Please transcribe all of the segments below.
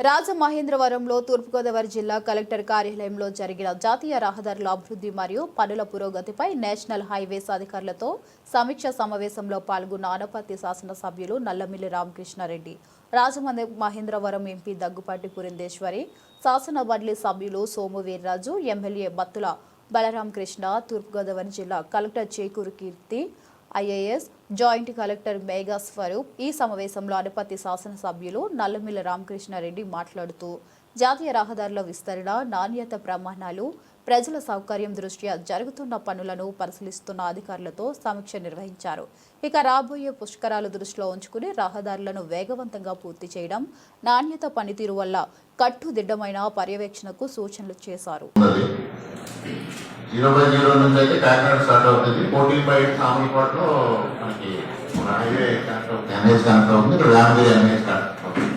రాజమహేంద్రవరంలో తూర్పుగోదావరి జిల్లా కలెక్టర్ కార్యాలయంలో జరిగిన జాతీయ రహదారుల అభివృద్ధి మరియు పనుల పురోగతిపై నేషనల్ హైవేస్ అధికారులతో సమీక్ష సమావేశంలో పాల్గొన్న ఆనపర్తి శాసనసభ్యులు నల్లమిల్లి రామకృష్ణారెడ్డి రాజమండ్రి మహేంద్రవరం ఎంపీ దగ్గుపాటి పురంధేశ్వరి శాసన మండలి సభ్యులు సోము వీర్రాజు ఎమ్మెల్యే బత్తుల బలరామకృష్ణ తూర్పుగోదావరి జిల్లా collector Chekuri Keerthi IAS joint collector Megha Swaroop ఈ సమావేశంలో అనుపతి శాసనసభ్యులు నల్లమిల్ల రామకృష్ణారెడ్డి మాట్లాడుతూ జాతీయ రహదారుల విస్తరణ నాణ్యత ప్రమాణాలు ప్రజల సౌకర్యం దృష్ట్యా జరుగుతున్న పనులను పరిశీలిస్తున్న అధికారులతో సమీక్ష నిర్వహించారు. ఇక రాబోయే పుష్కరాలు దృష్టిలో ఉంచుకుని రహదారులను వేగవంతంగా పూర్తి చేయడం నాణ్యత పనితీరు వల్ల కట్టుదిడ్డమైన పర్యవేక్షణకు సూచనలు చేశారు. జీరో బై జీరో నుంచి అయితే కాకినాడ స్టార్ట్ అవుతుంది. ఫోర్టీన్ బై సామర్లపాటులో మనకి హైవే కనెక్ట్ అవుతుంది. ఎన్హెచ్ కనెక్ట్ అవుతుంది. రామగిరి ఎన్హెచ్ కనెక్ట్ అవుతుంది.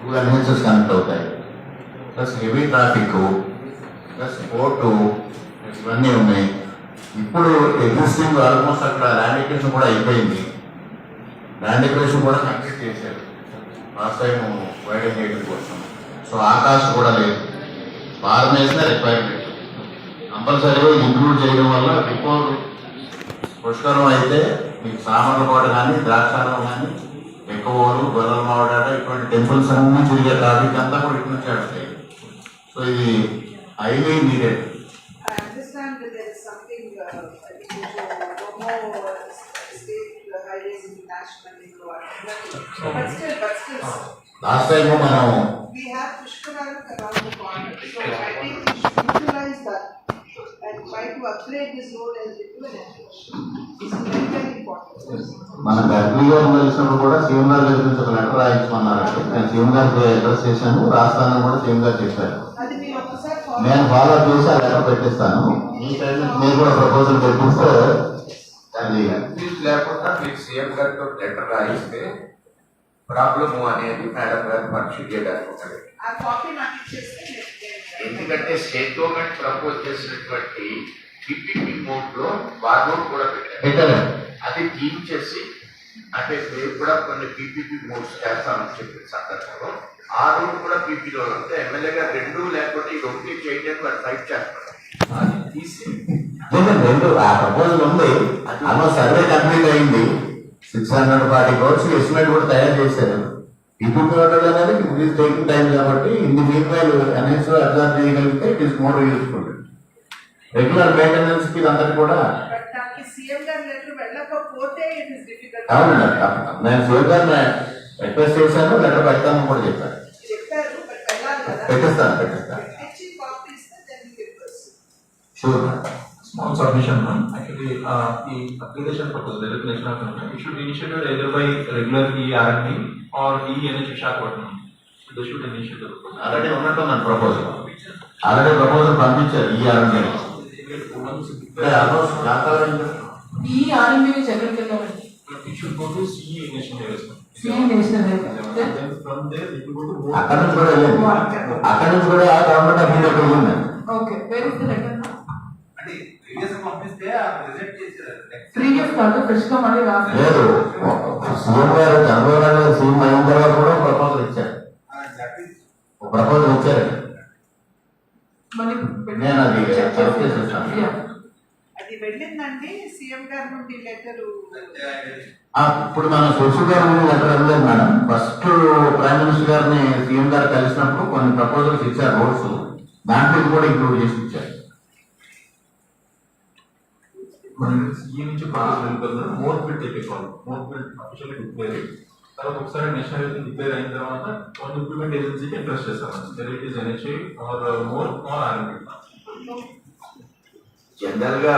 టూ ఎన్హెచ్ఎస్ కనెక్ట్ అవుతాయి. Plus heavy traffic plus port ఇవన్నీ ఉన్నాయి. ఇప్పుడు ఎగ్జిస్టింగ్ ఆల్మోస్ట్ అక్కడ ల్యాండ్ ఎక్వేషన్ కూడా అయిపోయింది. ల్యాండ్ ఎక్వేషన్ కూడా కంప్లీట్ చేశారు. లాస్ట్ టైం వైడింగ్ చేయడం కోసం. సో ఆకాశం కూడా లేదు. ఫార్మేషన్ రిక్వైర్మెంట్ కంపల్సరీగా ఇంక్లూడ్ చేయడం వల్ల బిఫోర్ పుష్కరం అయితే మీకు సామర్లపాట కానీ ద్రాక్షారం కానీ ఎక్కువలు గొర్రెల మావడాట ఇటువంటి టెంపుల్స్ అన్ని తిరిగే ట్రాఫిక్ అంతా కూడా ఇటు నుంచి వస్తాయి సో ఇది హైలీ నీడెడ్ లాస్ట్ టైం మనం మన గర్భిణీ గారు కలిసినప్పుడు కూడా సీఎం గారి దగ్గర నుంచి ఒక లెటర్ రాయించమన్నారంటే నేను సీఎం గారికి అడ్రస్ చేశాను. రాస్తానని కూడా సీఎం గారు చెప్పారు. మీరు నేను follow- ఫాలో చేసి ఆ లెటర్ పెట్టిస్తాను. మీరు కూడా ప్రపోజల్ పెట్టిస్తే లేకుండా మీకు సీఎం గారితో లెటర్ రాయిస్తే ప్రాబ్లమ్ అనేది మేడం గారు మనిషి చేయడానికి ఎందుకంటే స్టేట్ గవర్నమెంట్ ప్రపోజ్ చేసినటువంటి పిపిపి మోడ్లో బార్డోడ్ కూడా పెట్టారు. అది తీయించేసి అంటే మేము కూడా కొన్ని పీపీపీ మోడ్స్ చేస్తామని చెప్పిన సందర్భంలో ఆ రూట్ కూడా పీపీలో ఉంటే ఎమ్మెల్యే గారు రెండు లేకపోతే ఇది ఒకటి చేయడానికి వారు ఫైట్ చేస్తారు. అది తీసి రెండు ఆ ప్రపోజల్ ఉంది. సర్వే కంప్లీట్ అయింది. Six hundred forty crores estimate కూడా తయారు చేశారు. ఇప్పుడు అనేది ఇట్ ఈస్ టేకింగ్ టైం కాబట్టి ఇన్ని మీన్ వైల్ ఎన్హెచ్ అబ్జర్వ్ చేయగలిగితే it is more useful regular మెయింటెనెన్స్కి ఇదంతా కూడా But దానికి సీఎం గారి లెటర్ వెళ్ళకపోతే ఇట్ ఇస్ డిఫికల్ట్ అవునండి నేను సీఎం గారిని రిక్వెస్ట్ చేశాను లెటర్ పెడతాను కూడా చెప్పాను పెట్టిస్తాను పెట్టిస్తాను. Sure ma'am. Actually, uh, the application proposal, the regulation of government, it should be initiated either by regular E D or E N H Visakhapatnam. So they should initiate the proposal. Already ఉన్నట్టున్నాను proposal already proposal పంపించారు ఈ జాతర ఈ RMB నుంచి ఎక్కడికి E to. అక్కడ నుంచి కూడా అక్కడ నుంచి కూడా government of India okay where is కాదు లేదు. సీఎం గారు చంద్రబాబు నాయుడు సీఎం అయిన తర్వాత కూడా ప్రపోజల్ ఇచ్చారు. ఒక ప్రపోజల్ ఇచ్చారు. నేను అది చెక్ చేసేస్తాను. Yeah. అది వెళ్ళిందండి సీఎం గారి నుండి లెటర్? ఆ, ఇప్పుడు మనం సోషల్ గారు లెటర్ వెళ్ళలేదు మేడం. ఫస్ట్ ప్రైమ్ మినిస్టర్ గారిని సీఎం గారు కలిసినప్పుడు కొన్ని ప్రపోజల్స్ ఇచ్చారు రోడ్స్ దాంట్లో కూడా ఇంక్లూడ్ చేసి ఇచ్చారు మనం ఈ నుంచి ప్రాసెస్ వెళ్ళిపోతుంది more bill take more bill official declare తర్వాత ఒకసారి నేషనల్ హైవే డిక్లేర్ అయిన తర్వాత వన్ ఇంప్లిమెంట్ ఏజెన్సీకి ఇంట్రెస్ట్ చేస్తాం very it is NHI or more or RMP జనరల్గా